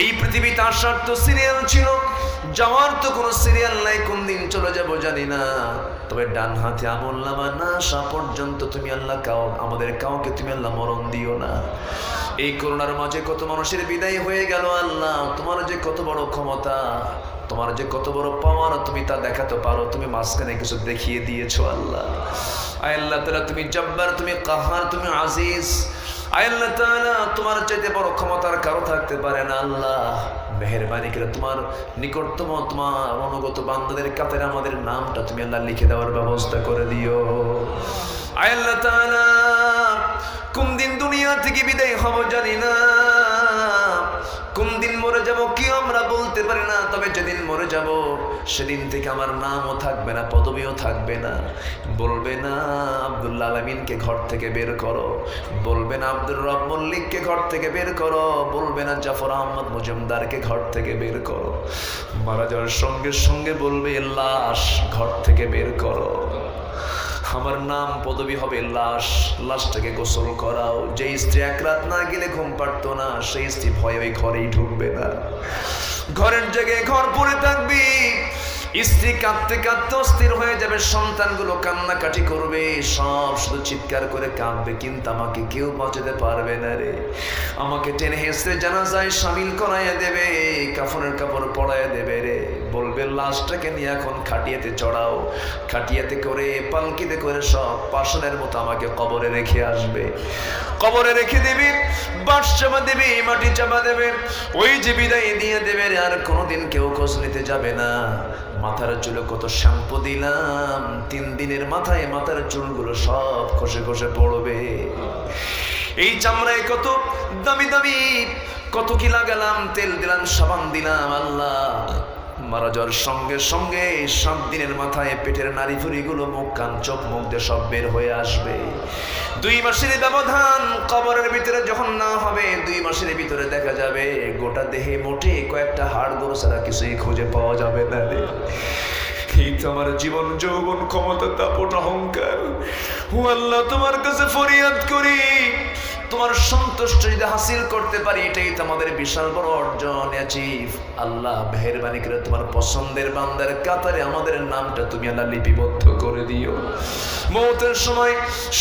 এই পৃথিবীতে আসার তো সিরিয়াল ছিল। যাওয়ার তো কোনো সিরিয়াল নাই কোন দিন চলে যাব জানি না। তবে ডান হাতে আমল নামা না আসা পর্যন্ত তুমি আল্লাহ কাউ, আমাদের কাউকে তুমি আল্লাহ মরণ দিও না। এই করোনার মাঝে কত মানুষের বিদায় হয়ে গেল আল্লাহ, তোমার যে কত বড় ক্ষমতা, তোমার যে কত বড় পাওয়ার তুমি তা দেখাতে পারো, তুমি মাঝখানে কিছু দেখিয়ে দিয়েছ আল্লাহ। আল্লাহ তালা তুমি জব্বার, তুমি কাহার, তুমি আজিজ আল্লাহ তোমার চাইতে বড় ক্ষমতার কারও থাকতে পারে না, আল্লাহ। মেহরবানি করে তোমার নিকটতম, তোমার অনুগত আমাদের নামটা তুমি আল্লাহ লিখে দেওয়ার ব্যবস্থা করে দিও। আল্লাহ কোন দিন দুনিয়া থেকে বিদায় হব জানি না। বলতে পারি না, তবে যেদিন মরে যাব, সেদিন থেকে আমার নামও থাকবে না, পদবিও থাকবে না। বলবে না আবদুল্লা আলমিনকে ঘর থেকে বের করো। বলবে না, আব্দুর রব মল্লিককে ঘর থেকে বের করো। বলবে না, জাফর আহমদ মজুমদারকে ঘর থেকে বের করো। মারা যাওয়ার সঙ্গে সঙ্গে বলবে, লাশ ঘর থেকে বের করো। আমার নাম পদবী হবে লাশ, লাশটাকে গোসল করাও। যে স্ত্রী এক রাত না গেলে ঘুম পারতো না, সেই স্ত্রী ভয়ে ওই ঘরেই ঢুকবে না। ঘরের জায়গায় ঘর পড়ে থাকবি। স্ত্রী কাঁদতে কাঁদতে অস্থির হয়ে যাবে, সন্তানগুলো কান্নাকাটি করবে, সব শুধু চিৎকার করে কাঁদবে, কিন্তু আমাকে কেউ বাঁচাতে পারবে না রে। আমাকে টেনে হেসে জানা যায় সামিল করাইয়া দেবে, কাফনের কাপড় পরাইয়া দেবে রে। বলবে, লাশটাকে নিয়ে এখন খাটিয়াতে চড়াও। খাটিয়াতে করে, পালকিতে করে সব পাশনের মতো আমাকে কবরে রেখে আসবে। কবরে রেখে দেবে চাপা দেবে চাপা দেবে, ওই দেবে আর কোনোদিন কেউ নিতে যাবে না। মাথার চুলে কত শ্যাম্পু দিলাম, তিন দিনের মাথায় মাথার চুলগুলো সব খসে খসে পড়বে। এই চামড়ায় কত দামি দামি, কত কি লাগালাম, তেল দিলাম, সাবান দিলাম, আল্লাহ। মারা যাওয়ার সঙ্গে সঙ্গে সাত দিনের মাথায় পেটের নারী ফুরিগুলো মুখ, কান, চোখ, মুখ দিয়ে সব বের হয়ে আসবে। দুই মাসের ব্যবধান কবরের ভিতরে যখন না হবে, দুই মাসের ভিতরে দেখা যাবে গোটা দেহে মোটে কয়েকটা হাড় গরু ছাড়া কিছুই খুঁজে পাওয়া যাবে না এই তো আমার জীবন, যৌবন ক্ষমতা, দাপট, অহংকার। আল্লাহ, তোমার কাছে ফরিয়াদ করি। তোমার সন্তুষ্ট যদি হাসিল করতে পারি, এটাই তো আমাদের বিশাল বড় অর্জন অ্যাচিভ আল্লাহ, মেহরবানি করে তোমার পছন্দের বান্দার কাতারে আমাদের নামটা তুমি আল্লাহ লিপিবদ্ধ করে দিও। মৌতের সময়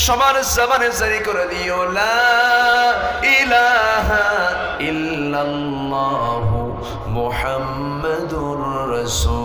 সবার জবানে জারি করে দিও, লা ইলাহা ইল্লাল্লাহু মুহাম্মাদুর রাসূলুল্লাহ